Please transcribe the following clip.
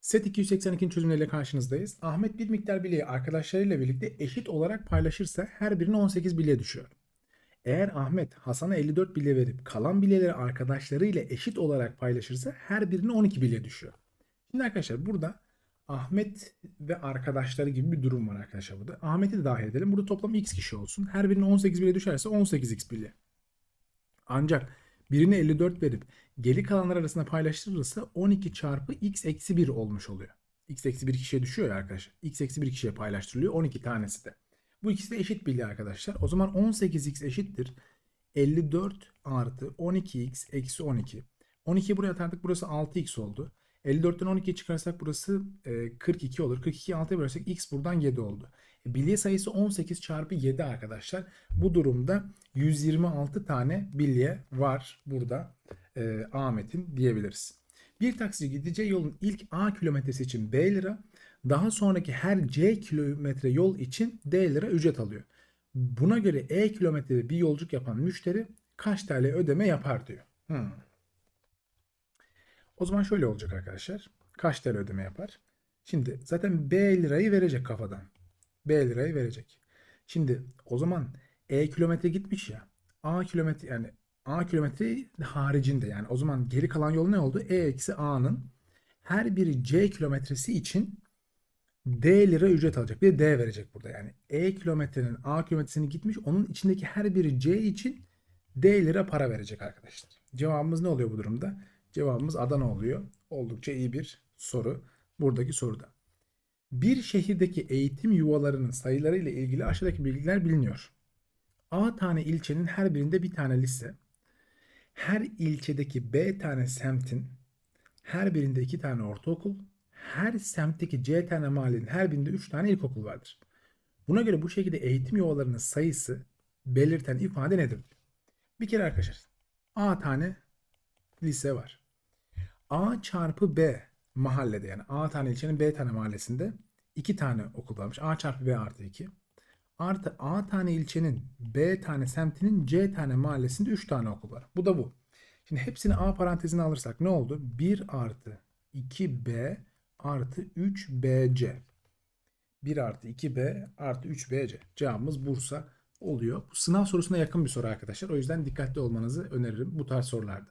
Set 282'nin çözümleriyle karşınızdayız. Ahmet bir miktar bilyeyi arkadaşlarıyla birlikte eşit olarak paylaşırsa her birine 18 bilye düşüyor. Eğer Ahmet Hasan'a 54 bilye verip kalan bilyeleri arkadaşlarıyla eşit olarak paylaşırsa her birine 12 bilye düşüyor. Şimdi arkadaşlar burada Ahmet ve arkadaşları gibi bir durum var arkadaşlar burada. Ahmet'i de dahil edelim. Burada toplam x kişi olsun. Her birine 18 bilye düşerse 18x bilye. Ancak birine 54 verip geri kalanlar arasında paylaştırılırsa 12 çarpı x eksi 1 olmuş oluyor. x eksi 1 kişiye düşüyor ya arkadaşlar. x eksi 1 kişiye paylaştırılıyor 12 tanesi de. Bu ikisi de eşit bilye arkadaşlar. O zaman 18x eşittir. 54 artı 12x eksi 12. 12'yi buraya atardık burası 6x oldu. 54'ten 12'yi çıkarsak burası e, 42 olur. 42'yi 6'ya bölersek x buradan 7 oldu. Bilye sayısı 18 çarpı 7 arkadaşlar. Bu durumda 126 tane bilye var burada e, Ahmet'in diyebiliriz. Bir taksici gideceği yolun ilk A kilometresi için B lira, daha sonraki her C kilometre yol için D lira ücret alıyor. Buna göre E kilometrede bir yolculuk yapan müşteri kaç TL ödeme yapar diyor. Hmm. O zaman şöyle olacak arkadaşlar. Kaç TL ödeme yapar? Şimdi zaten B lirayı verecek kafadan. B lirayı verecek. Şimdi o zaman E kilometre gitmiş ya. A kilometre yani A kilometre haricinde yani o zaman geri kalan yol ne oldu? E eksi A'nın her biri C kilometresi için D lira ücret alacak. Bir de D verecek burada. Yani E kilometrenin A kilometresini gitmiş. Onun içindeki her biri C için D lira para verecek arkadaşlar. Cevabımız ne oluyor bu durumda? Cevabımız Adana oluyor. Oldukça iyi bir soru. Buradaki soruda. Bir şehirdeki eğitim yuvalarının sayıları ile ilgili aşağıdaki bilgiler biliniyor. A tane ilçenin her birinde bir tane lise, her ilçedeki B tane semtin her birinde iki tane ortaokul, her semtteki C tane mahallenin her birinde üç tane ilkokul vardır. Buna göre bu şekilde eğitim yuvalarının sayısı belirten ifade nedir? Bir kere arkadaşlar A tane lise var. A çarpı B mahallede yani A tane ilçenin B tane mahallesinde iki tane okul varmış. A çarpı B artı 2. Artı A tane ilçenin B tane semtinin C tane mahallesinde 3 tane okul var. Bu da bu. Şimdi hepsini A parantezine alırsak ne oldu? 1 artı 2B artı 3BC. 1 artı 2B artı 3BC. Cevabımız Bursa oluyor. Bu sınav sorusuna yakın bir soru arkadaşlar. O yüzden dikkatli olmanızı öneririm bu tarz sorularda.